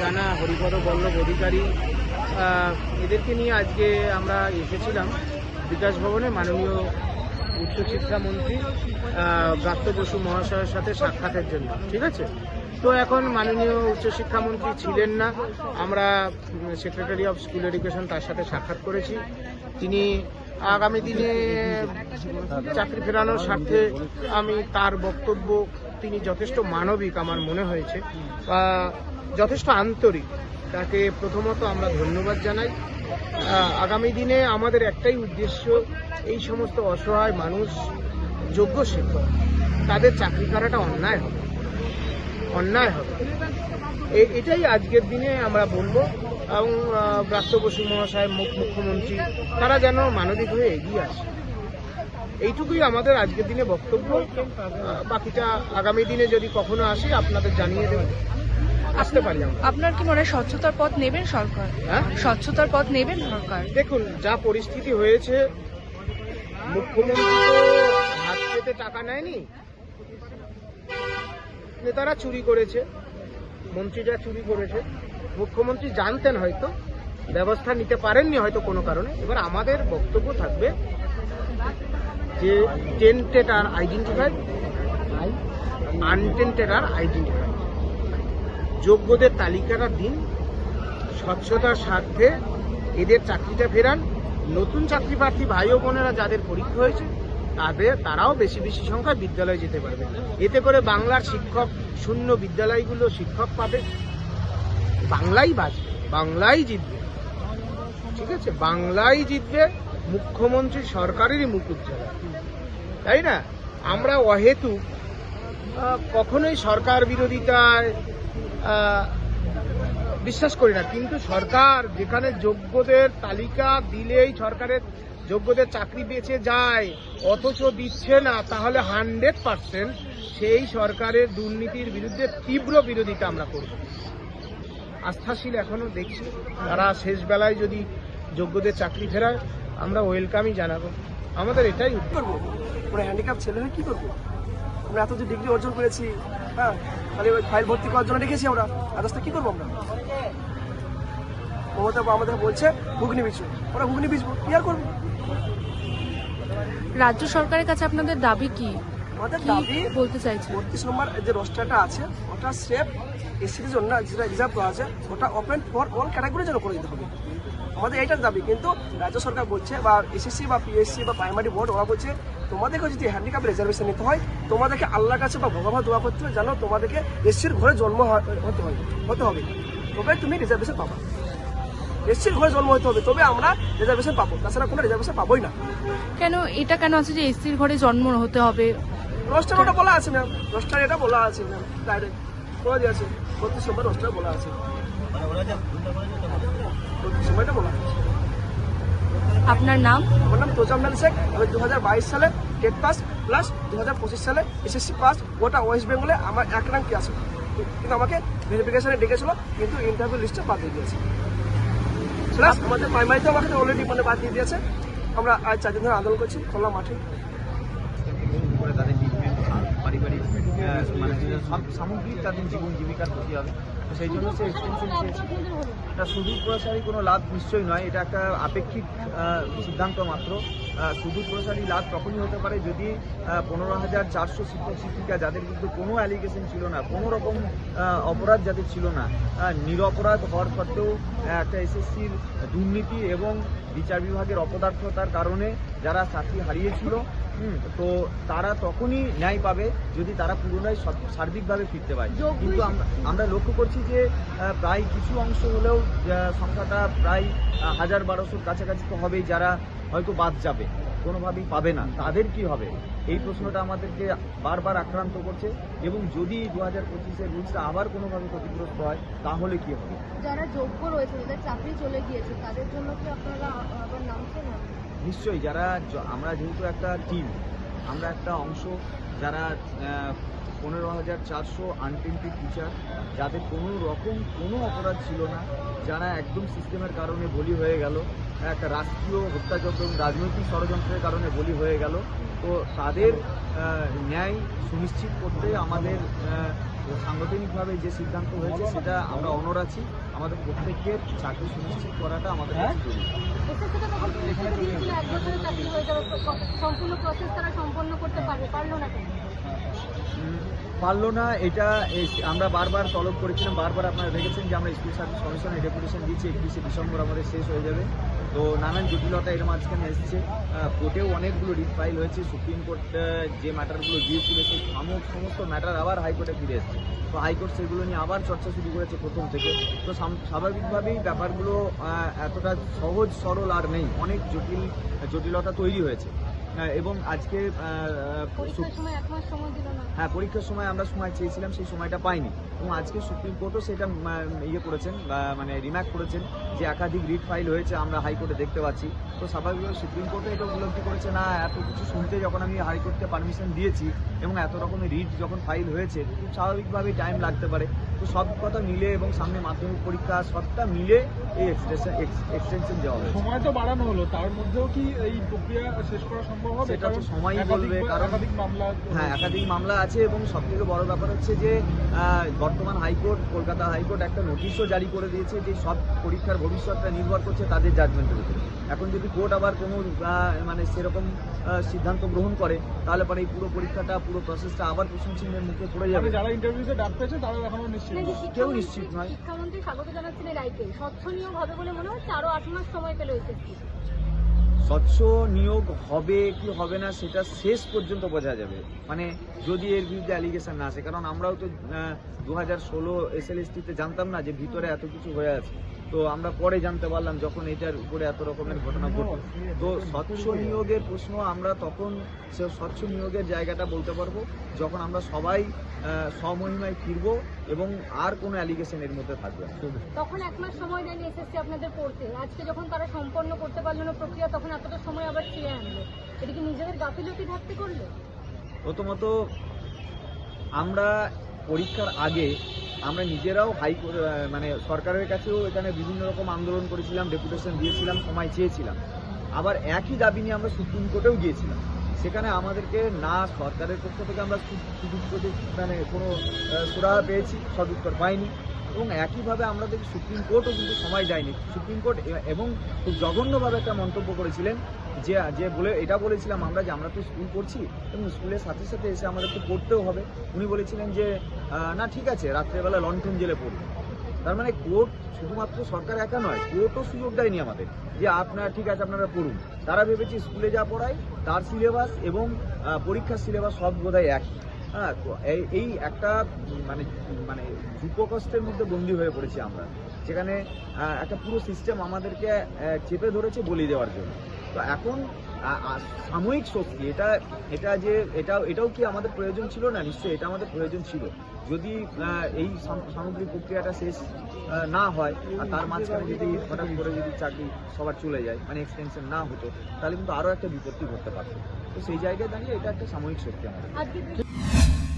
জানা হরিপদ বল্লভ অধিকারী এদেরকে নিয়ে আজকে আমরা এসেছিলাম বিকাশ ভবনে মাননীয় উচ্চশিক্ষামন্ত্রী ব্রাত্য বসু মহাশয়ের সাথে সাক্ষাতের জন্য, ঠিক আছে? তো এখন মাননীয় উচ্চশিক্ষামন্ত্রী ছিলেন না, আমরা সেক্রেটারি অফ স্কুল এডুকেশন তার সাথে সাক্ষাৎ করেছি। তিনি আগামী দিনে চাকরি ফেরানোর স্বার্থে আমি তার বক্তব্য, তিনি যথেষ্ট মানবিক আমার মনে হয়েছে। যথেষ্ট আন্তরিক। তাকে প্রথমত আমরা ধন্যবাদ জানাই। আগামী দিনে আমাদের একটাই উদ্দেশ্য, এই সমস্ত অসহায় মানুষ, যোগ্য শিক্ষক, তাদের চাকরি করাটা অন্যায় হবে। অন্যায় হবে। এটাই আজকের দিনে আমরা বলব। এবং ব্রাত্য বসু মহাশয়, মুখ- মুখ্যমন্ত্রী, তারা যেন মানবিক হয়ে এগিয়ে আসে। এইটুকুই আমাদের আজকের দিনে বক্তব্য। বাকিটা আগামী দিনে যদি কখনো আসি, আপনাদের জানিয়ে দেব। আসতে পারি আপনার কি মনে হয় স্বচ্ছতার পথ নেবেন সরকার? হ্যাঁ? স্বচ্ছতার পথ নেবেন সরকার? দেখুন যা পরিস্থিতি হয়েছে মুখ্যমন্ত্রী তো হাত পেতে টাকা নেয়নি। নেতারা চুরি করেছে মন্ত্রীরা চুরি করেছে। মুখ্যমন্ত্রী জানতেন হয়তো ব্যবস্থা নিতে পারেননি হয়তো কোনো কারণে। এবার আমাদের বক্তব্য থাকবে যে টেন্টেড আর আইডেন্টিফাই আনটেন্টেড আর আইডেন্টিফাই যোগ্যদের তালিকাটা দিন, স্বচ্ছতার স্বার্থে এদের চাকরিটা ফেরান। নতুন চাকরি প্রার্থী ভাই ও বোনেরা যাদের পরীক্ষা হয়েছে, তাদের, তারাও বেশি বেশি সংখ্যায় বিদ্যালয়ে যেতে পারবে। এতে করে বাংলার শিক্ষক, শূন্য বিদ্যালয়গুলো শিক্ষক পাবে। বাংলাই বাঁচবে বাংলাই জিতবে। ঠিক আছে? বাংলাই জিতবে মুখ্যমন্ত্রী সরকারেরই উজ্জ্বল। তাই না? আমরা অহেতু কখনোই সরকার বিরোধিতায় বিশ্বাস করি না। কিন্তু সরকার যেখানে যোগ্যদের তালিকা দিলেই সরকারের যোগ্যদের চাকরি বেঁচে যায়, অথচ দিচ্ছে না, তাহলে হান্ড্রেড পার্সেন্ট সেই সরকারের দুর্নীতির বিরুদ্ধে তীব্র বিরোধিতা আমরা করব। আস্থাশীল এখনও দেখছি। তারা শেষ বেলায় যদি যোগ্যদের চাকরি ফেরায়, আমরা ওয়েলকামই জানাব। আমাদের এটাই করব? হ্যান্ডিক্যাপ ছেলে কি করব? আমরা এত যে ডিগ্রি অর্জন করেছি হ্যাঁ তাহলে ওই ফাইল ভর্তি করার জন্য রেখেছি আমরা। আদার্সটা কি করব আমরা? মমতা আমাদের বলছে ঘুগনি বিচু ওরা ঘুগনি বিচবো কি আর করব? রাজ্য সরকারের কাছে আপনাদের দাবি কি? আমাদের দাবি বলতে চাইছেন? বত্রিশ নম্বর যে রোস্টারটা আছে ওটা সেফ এসির জন্য যেটা রিজার্ভ করা আছে ওটা ওপেন ফর অল ক্যাটাগরির জন্য করে দিতে হবে। আমাদের এইটার দাবি কিন্তু রাজ্য সরকার বলছে বা এসএসসি বা পিএসসি বা প্রাইমারি বোর্ড ওরা বলছে তোমাদেরকে যদি হ্যান্ডিক্যাপ রিজার্ভেশন নিতে হয় তোমাদেরকে আল্লাহর কাছে বা ভগবান দোয়া করতে হবে জানো তোমাদেরকে এসসির ঘরে জন্ম হয়- হতে হবে হতে হবে। তবে তুমি রিজার্ভেশন পাবা। এসসির ঘরে জন্ম হতে হবে তবে আমরা রিজার্ভেশন পাবো। তাছাড়া কোনো রিজার্ভেশন পাবোই না। কেন? এটা কেন আছে যে এসসির ঘরে জন্ম হতে হবে? রোস্টার ওটা বলা আছে ম্যাম রোস্টার এটা বলা আছে ম্যাম ডাইরেক্ট বলা দিয়েছে। বত্রিশ নম্বর রোস্টার বলা আছে। নম্বর এটা বলা আছে। আপনার নাম? আমার নাম তোজাম্মেল শেখ। আমি দু হাজার বাইশ সালে টেট পাস প্লাস দু হাজার পঁচিশ সালে এসএসসি পাস। গোটা ওয়েস্ট বেঙ্গলে আমার এক র্যাঙ্ক আছে। কিন্তু আমাকে ভেরিফিকেশনে ডেকেছিল কিন্তু ইন্টারভিউ লিস্টে বাদ দিয়ে দিয়েছে। প্লাস আমাদের প্রাইমারিতেও আমাকে অলরেডি মানে বাদ দিয়ে দিয়েছে। আমরা আজ চার দিন ধরে আন্দোলন করছি খোলা মাঠে। পারিবারিক মানে সব সামগ্রিক তাদের জীবন জীবিকার ক্ষতি হবে। সেই জন্য সে চেয়েছে এটা শুধু প্রসারী কোনো লাভ নিশ্চয়ই নয়, এটা একটা আপেক্ষিক সিদ্ধান্ত মাত্র। শুধু প্রসারী লাভ তখনই হতে পারে যদি পনেরো হাজার চারশো শিক্ষক, শিক্ষিকা যাদের কিন্তু কোনো অ্যালিগেশন ছিল না, কোনো রকম অপরাধ যাদের ছিল না নিরপরাধ হওয়ার সত্ত্বেও একটা এসএসসির দুর্নীতি এবং বিচার বিভাগের অপদার্থতার কারণে যারা চাকরি হারিয়েছিল তো তারা তখনই ন্যায় পাবে যদি তারা সৎ- সার্বিকভাবে ফিরতে পারে। কিন্তু আমরা লক্ষ্য করছি যে প্রায় কিছু অংশ হলেও সংখ্যাটা প্রায় হাজার বারোশোর কাছাকাছি তো হবেই যারা হয়তো বাদ যাবে কোনোভাবেই পাবে না। তাদের কি হবে? এই প্রশ্নটা আমাদেরকে বারবার আক্রান্ত করছে এবং যদি দু হাজার পঁচিশের রুলসটা আবার কোনোভাবে ক্ষতিগ্রস্ত হয় তাহলে কি হবে? যারা যোগ্য রয়েছে যাদের চাকরি চলে গিয়েছে তাদের জন্য কি আপনারা আবার নামছেন? নিশ্চয়ই যারা আমরা যেহেতু একটা টিম আমরা একটা অংশ যারা পনেরো হাজার চারশো আনটেন্টেড টিচার যাদের কোনো রকম কোনো অপরাধ ছিল না যারা একদম সিস্টেমের কারণে বলি হয়ে গেল একটা রাষ্ট্রীয় হত্যাযজ্ঞ এবং রাজনৈতিক ষড়যন্ত্রের কারণে বলি হয়ে গেল তো তাদের ন্যায় সুনিশ্চিত করতে আমাদের সাংগঠনিকভাবে যে সিদ্ধান্ত হয়েছে সেটা আমরা অনর আছি। আমাদের প্রত্যেকের চাকরি সুনিশ্চিত করাটা আমাদের কাছে বছরে চাকরি হয়ে যাবে সম্পূর্ণ প্রসেস তারা সম্পন্ন করতে পারবে, পারল না কেন? পারল না, এটা আমরা বারবার তলব করেছিলাম, বারবার আপনারা দেখেছেন যে আমরা স্কুল সার্ভিস কমিশনে ডেপুটেশন দিচ্ছি, একত্রিশে ডিসেম্বর আমাদের শেষ হয়ে যাবে। তো নানান জটিলতা এর মাঝখানে এসছে। কোর্টেও অনেকগুলো রিট ফাইল হয়েছে, সুপ্রিম কোর্ট যে ম্যাটারগুলো দিয়েছিল, সেই সমস্ত ম্যাটার আবার হাইকোর্টে ফিরে এসছে। তো হাইকোর্ট সেগুলো নিয়ে আবার চর্চা শুরু করেছে প্রথম থেকে। তো স্বাভাবিকভাবেই ব্যাপারগুলো এতটা সহজ, সরল আর নেই। অনেক জটিল, জটিলতা তৈরি হয়েছে। এবং আজকে হ্যাঁ পরীক্ষার সময় আমরা সময় চেয়েছিলাম সেই সময়টা পাইনি। এবং আজকে সুপ্রিম কোর্টও সেটা ইয়ে করেছেন বা মানে রিম্যাক করেছেন যে একাধিক রিট ফাইল হয়েছে আমরা হাইকোর্টে দেখতে পাচ্ছি। তো স্বাভাবিকভাবে সুপ্রিম কোর্টে এটা উপলব্ধি করেছে না এত কিছু শুনতে যখন আমি হাইকোর্টকে পারমিশন দিয়েছি এবং এত রকমের রিট যখন ফাইল হয়েছে খুব স্বাভাবিকভাবেই টাইম লাগতে পারে। তো সব কথা মিলে এবং সামনে মাধ্যমিক পরীক্ষা সবটা মিলে এই এক্সটেনশন দেওয়া হয়েছে। সময় তো বাড়ানো হলো তার মধ্যেও কি এই প্রক্রিয়া শেষ করা সম্ভব? হবে সেটা তো সময়ই বলবে, কারণ- হ্যাঁ একাধিক মামলা আছে এবং সব থেকে বড় ব্যাপার হচ্ছে যে বর্তমান হাইকোর্ট কলকাতা হাইকোর্ট একটা নোটিশও জারি করে দিয়েছে যে সব পরীক্ষার ভবিষ্যৎটা নির্ভর করছে তাদের জাজমেন্টের উপরে। এখন যদি কোর্ট আবার কোনো মানে সেরকম সিদ্ধান্ত গ্রহণ করে তাহলে পরে এই পুরো পরীক্ষাটা পুরো প্রসেসটা আবার প্রশংসনের মুখে পড়ে যাবে। মানে যারা ইন্টারভিউতে ডাক পেয়েছে তারা এখনও নিশ্চিত কেউ নিশ্চিত নয়। শিক্ষামন্ত্রী স্বাগত জানাচ্ছেন এই রায়কে। স্বচ্ছনীয় হবে বলে মনে হচ্ছে আরও আট মাস সময় পেল এসএসসি স্বচ্ছ নিয়োগ হবে কি হবে না সেটা শেষ পর্যন্ত বোঝা যাবে। মানে যদি এর বিরুদ্ধে অ্যালিগেশন না আসে, কারণ আমরাও তো দু হাজার ষোলো এসএলএসটিতে জানতাম না যে ভিতরে এত কিছু হয়ে আছে। তো আমরা পরে জানতে পারলাম যখন এটার উপরে এত রকমের ঘটনা ঘটলো। তো স্বচ্ছ নিয়োগের প্রশ্ন আমরা তখন সে স্বচ্ছ নিয়োগের জায়গাটা বলতে পারব যখন আমরা সবাই আহ, স্বমহিমায় ফিরবো এবং আর কোনো অ্যালিগেশনের মধ্যে থাকবে তখন এক মাস সময় দেয়নি এসএসসি আপনাদের পড়তে। আজকে যখন তারা সম্পন্ন করতে পারল না প্রক্রিয়া তখন এতটা সময় আবার ফিরে আনলো। এটা কি নিজেদের গাফিলতি থাকতে করল? প্রথমত আমরা পরীক্ষার আগে আমরা নিজেরাও হাই মানে সরকারের কাছেও এখানে বিভিন্ন রকম আন্দোলন করেছিলাম ডেপুটেশন দিয়েছিলাম, সময় চেয়েছিলাম। আবার একই দাবি নিয়ে আমরা সুপ্রিম কোর্টেও গিয়েছিলাম। সেখানে আমাদেরকে না, সরকারের পক্ষ থেকে আমরা সুযোগ মানে কোনো সুরাহা পেয়েছি, সদুত্তর পাইনি। এবং একইভাবে আমরা দেখি সুপ্রিম কোর্টও কিন্তু সময় দেয়নি। সুপ্রিম কোর্ট এবং খুব জঘন্যভাবে একটা মন্তব্য করেছিলেন যে যে বলে, এটা বলেছিলাম আমরা যে আমরা তো স্কুল করছি এবং স্কুলের সাথে সাথে এসে আমাদেরকে পড়তেও হবে। উনি বলেছিলেন যে না, ঠিক আছে, রাত্রেবেলা লন্ঠন জেলে পড়বে তার মানে কোর্ট শুধুমাত্র সরকার একা নয়, কোর্টও সুযোগ দেয়নি আমাদের যে আপনারা, ঠিক আছে, আপনারা পড়ুন। তারা ভেবেছে স্কুলে যা পড়ায়, তার সিলেবাস এবং পরীক্ষার সিলেবাস সব বোধহয় একই। হ্যাঁ এই- একটা মানে মানে যুপকষ্টের মধ্যে বন্দি হয়ে পড়েছি আমরা। যেখানে একটা পুরো সিস্টেম আমাদেরকে চেপে ধরেছে বলি দেওয়ার জন্য। তো এখন সাময়িক শক্তি, এটা এটা যে, এটা, এটাও কি আমাদের প্রয়োজন ছিল না? নিশ্চয়ই এটা আমাদের প্রয়োজন ছিল। যদি এই সাম- সামগ্রিক প্রক্রিয়াটা শেষ না হয়, আর তার মাঝখানে যদি হঠাৎ করে যদি চাকরি সবার চলে যায় মানে এক্সটেনশন না হতো, তাহলে কিন্তু আরও একটা বিপত্তি ঘটতে পারতো। তো সেই জায়গায় দাঁড়িয়ে এটা একটা সাময়িক শক্তি আমাদের।